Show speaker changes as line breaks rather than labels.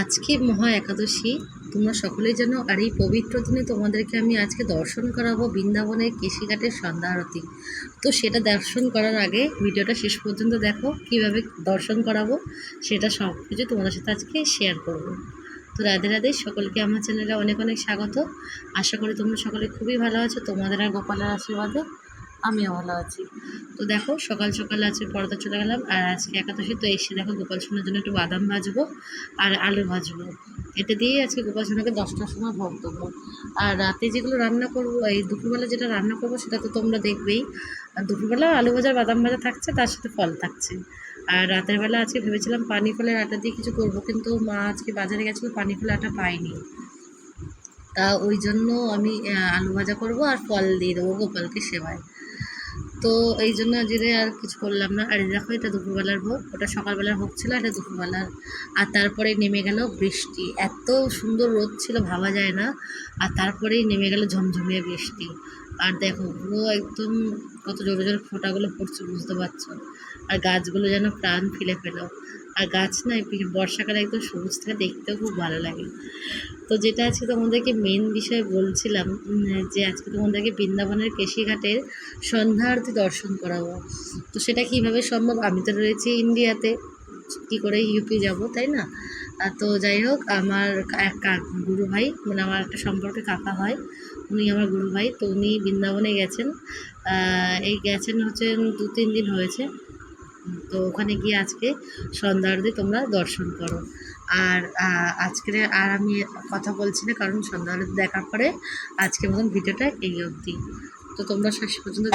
আজকে মহা একাদশী। তোমরা সকলেই জানো, আর এই পবিত্র দিনে তোমাদেরকে আমি আজকে দর্শন করাবো বৃন্দাবনের কেশিঘাটের সন্ধ্যা আরতি। তো সেটা দর্শন করার আগে ভিডিওটা শেষ পর্যন্ত দেখো, কীভাবে দর্শন করাবো সেটা সব কিছু তোমাদের সাথে আজকে শেয়ার করব। তো রাধে রাধে, সকলকে আমার চ্যানেলে অনেক অনেক স্বাগত। আশা করি তোমরা সকলে খুবই ভালো আছো, তোমাদের আর গোপালের আশীর্বাদে। আমিও ভালো আছি। তো দেখো, সকাল সকাল আজকে পর্দা চলে গেলাম, আর আজকে একাদশী, তো এসে দেখো গোপাল সোনার জন্য একটু বাদাম ভাজবো আর আলু ভাজবো। এটা দিয়েই আজকে গোপাল সোনাকে দশটার সময় ভোগ দেবো। আর রাতে যেগুলো রান্না করব, এই দুপুরবেলা যেটা রান্না করব, সেটা তো তোমরা দেখবেই। আর দুপুরবেলা আলু ভাজা বাদাম ভাজা থাকছে, তার সাথে ফল থাকছে। আর রাতের বেলা আজকে ভেবেছিলাম পানি ফলের আটা দিয়ে কিছু করব, কিন্তু মা আজকে বাজারে গেছিল পানি ফলের আটা পাইনি। তা ওই জন্য আমি আলু ভাজা করব আর ফল দিয়ে দেবো গোপালকে সেবায়। তো এই জন্য আজকে আর কিছু করলাম না। আর দেখো, এটা দুপুরবেলার ভোগ। ওটা সকালবেলার ভোগ ছিল, এটা দুপুরবেলার। আর তারপরে নেমে গেল বৃষ্টি। এত সুন্দর রোদ ছিল, ভাবা যায় না। আর তারপরেই নেমে গেল ঝমঝমিয়ে বৃষ্টি। আর দেখো পুরো একদম কত জোরে জোরে ফোঁটাগুলো পড়ছে, বুঝতে পারছ? আর গাছগুলো যেন প্রাণ ফেলে পেল। আর গাছ না বর্ষাকালে একদম সবুজ থেকে, দেখতেও খুব ভালো লাগে। তো যেটা আজকে তোমাদেরকে মেন বিষয় বলছিলাম যে আজকে তোমাদেরকে বৃন্দাবনের কেশিঘাটের সন্ধ্যা আরতি দর্শন করাবো। তো সেটা কীভাবে সম্ভব? আমি তো রয়েছি ইন্ডিয়াতে। কী করে ইউপি যাব, তাই না? তো যাই হোক, আমার এক গুরু ভাই মানে আমার একটা সম্পর্কে কাকা হয়, উনি আমার গুরু ভাই, তো উনি বৃন্দাবনে গেছেন। এই গেছেন হচ্ছে দু তিন দিন হয়েছে। তো ওখানে গিয়ে আজকে সন্ধ্যা আরতি তোমরা দর্শন করো। আর আজকের আর আমি কথা বলছি না, কারণ সন্ধ্যা আরতি দেখার পরে আজকের মতন ভিডিওটা এই অবধি। তো তোমরা শেষ পর্যন্ত